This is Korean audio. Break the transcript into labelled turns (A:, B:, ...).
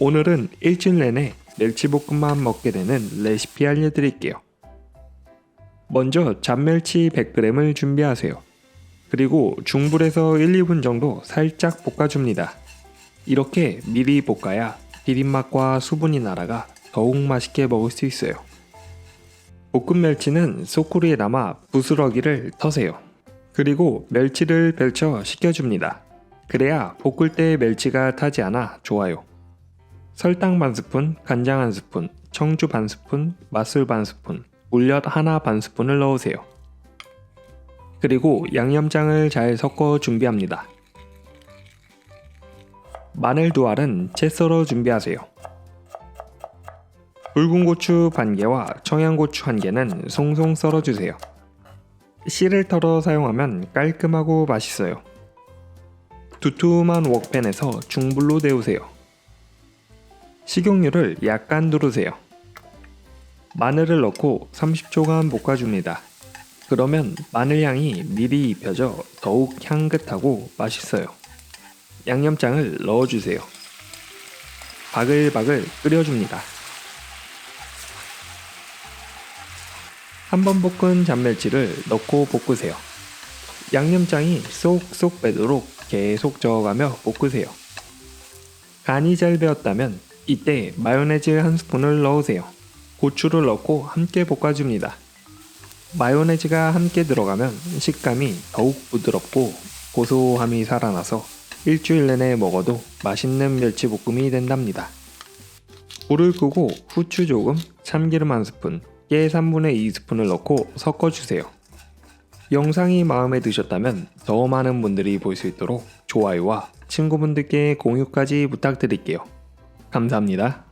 A: 오늘은 일주일 내내 멸치볶음만 먹게 되는 레시피 알려드릴게요. 먼저 잡멸치 100g을 준비하세요. 그리고 중불에서 1, 2분 정도 살짝 볶아줍니다. 이렇게 미리 볶아야 비린맛과 수분이 날아가 더욱 맛있게 먹을 수 있어요. 볶은 멸치는 소쿠리에 담아 부스러기를 터세요. 그리고 멸치를 펼쳐 식혀줍니다. 그래야 볶을 때 멸치가 타지 않아 좋아요. 설탕 반 스푼, 간장 한 스푼, 청주 반 스푼, 맛술 반 스푼, 물엿 하나 반 스푼을 넣으세요. 그리고 양념장을 잘 섞어 준비합니다. 마늘 두 알은 채 썰어 준비하세요. 붉은 고추 반 개와 청양고추 한 개는 송송 썰어 주세요. 씨를 털어 사용하면 깔끔하고 맛있어요. 두툼한 웍팬에서 중불로 데우세요. 식용유를 약간 두르세요. 마늘을 넣고 30초간 볶아줍니다. 그러면 마늘 향이 미리 입혀져 더욱 향긋하고 맛있어요. 양념장을 넣어주세요. 바글바글 끓여줍니다. 한 번 볶은 잡멸치를 넣고 볶으세요. 양념장이 쏙쏙 빼도록 계속 저어가며 볶으세요. 간이 잘 배었다면 이때 마요네즈 한 스푼을 넣으세요. 고추를 넣고 함께 볶아줍니다. 마요네즈가 함께 들어가면 식감이 더욱 부드럽고 고소함이 살아나서 일주일 내내 먹어도 맛있는 멸치볶음이 된답니다. 불을 끄고 후추 조금, 참기름 한 스푼, 깨 3분의 2스푼을 넣고 섞어주세요. 영상이 마음에 드셨다면 더 많은 분들이 볼 수 있도록 좋아요와 친구분들께 공유까지 부탁드릴게요. 감사합니다.